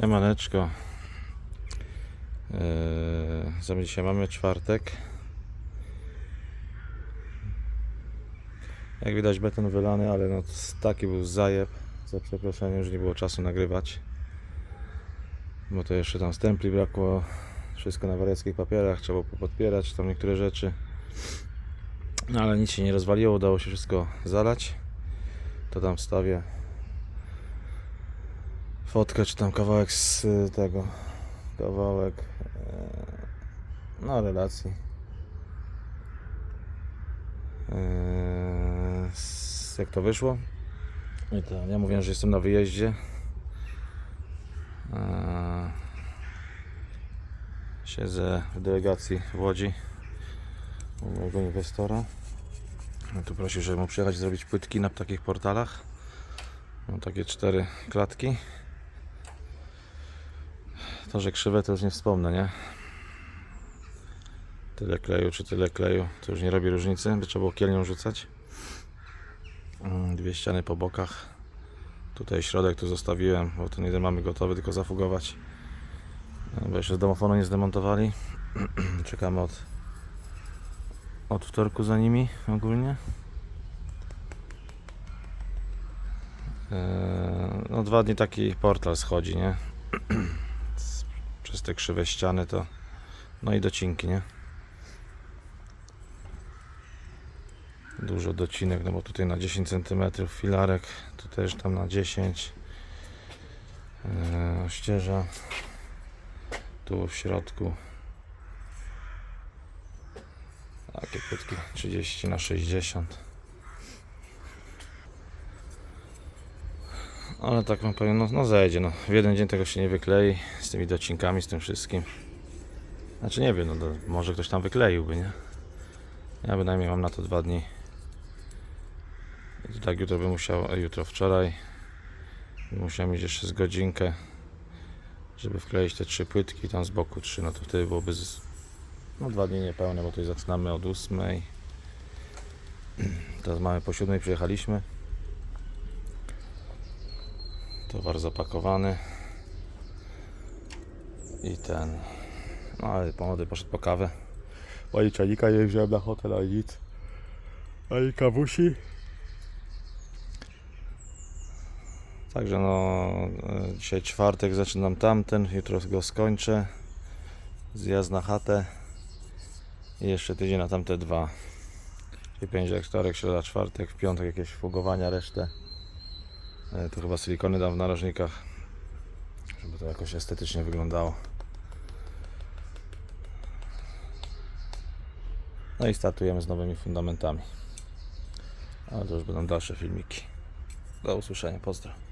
Siemaneczko. Eee, co dzisiaj mamy? Czwartek. Jak widać beton wylany, ale no taki był zajeb. Za przeproszeniem, że nie było czasu nagrywać. Bo to jeszcze tam stempli brakło. Wszystko na wariackich papierach, trzeba było podpierać tam niektóre rzeczy. No ale nic się nie rozwaliło, udało się wszystko zalać. To tam wstawię fotkę czy tam kawałek z y, tego kawałek e, no relacji. E, jak to wyszło? I to ja mówiłem, że jestem na wyjeździe. E, siedzę w delegacji w Łodzi u mojego inwestora. No tu prosił, żeby mu przyjechać zrobić płytki na takich portalach. Mam takie cztery klatki to, że krzywe to już nie wspomnę, nie? Tyle kleju czy tyle kleju, to już nie robi różnicy, by trzeba było kielnią rzucać. Mm, Dwie ściany po bokach. Tutaj środek tu zostawiłem, bo ten jeden mamy gotowy, tylko zafugować. E, Bo jeszcze z domofonu nie zdemontowali. Czekamy od, od wtorku za nimi ogólnie. E, No dwa dni taki portal schodzi, nie? przez te krzywe ściany to no i docinki, nie? Dużo docinek, no bo tutaj na 10 cm filarek, tu też tam na 10 eee, ścieża tu w środku. Takie płytki 30 na 60 ale tak wam powiem, no, no zejdzie, no. W jeden dzień tego się nie wyklei, z tymi docinkami, z tym wszystkim. Znaczy nie wiem, no to może ktoś tam wykleiłby, nie? Ja bynajmniej mam na to dwa dni. I tak jutro bym musiał, a jutro wczoraj, musiałem mieć jeszcze z godzinkę, żeby wkleić te trzy płytki, tam z boku trzy, no to wtedy byłoby z, no dwa dni niepełne, bo tutaj zaczynamy od ósmej. Teraz mamy po siódmej, przyjechaliśmy. Zapakowany. I ten. No ale po młody poszedł po kawę. Pani czanika nie wziąłem na hotel, ale nic. Ani kawusi. Także no, e, dzisiaj czwartek, zaczynam tamten, jutro go skończę. Zjazd na chatę. I jeszcze tydzień na tamte dwa. Czyli pięć, wtorek, środa, czwartek, w piątek jakieś fugowania, resztę. E, Tu chyba silikony dam w narożnikach, żeby to jakoś estetycznie wyglądało. No i startujemy z nowymi fundamentami. Ale to już będą dalsze filmiki. Do usłyszenia, pozdro.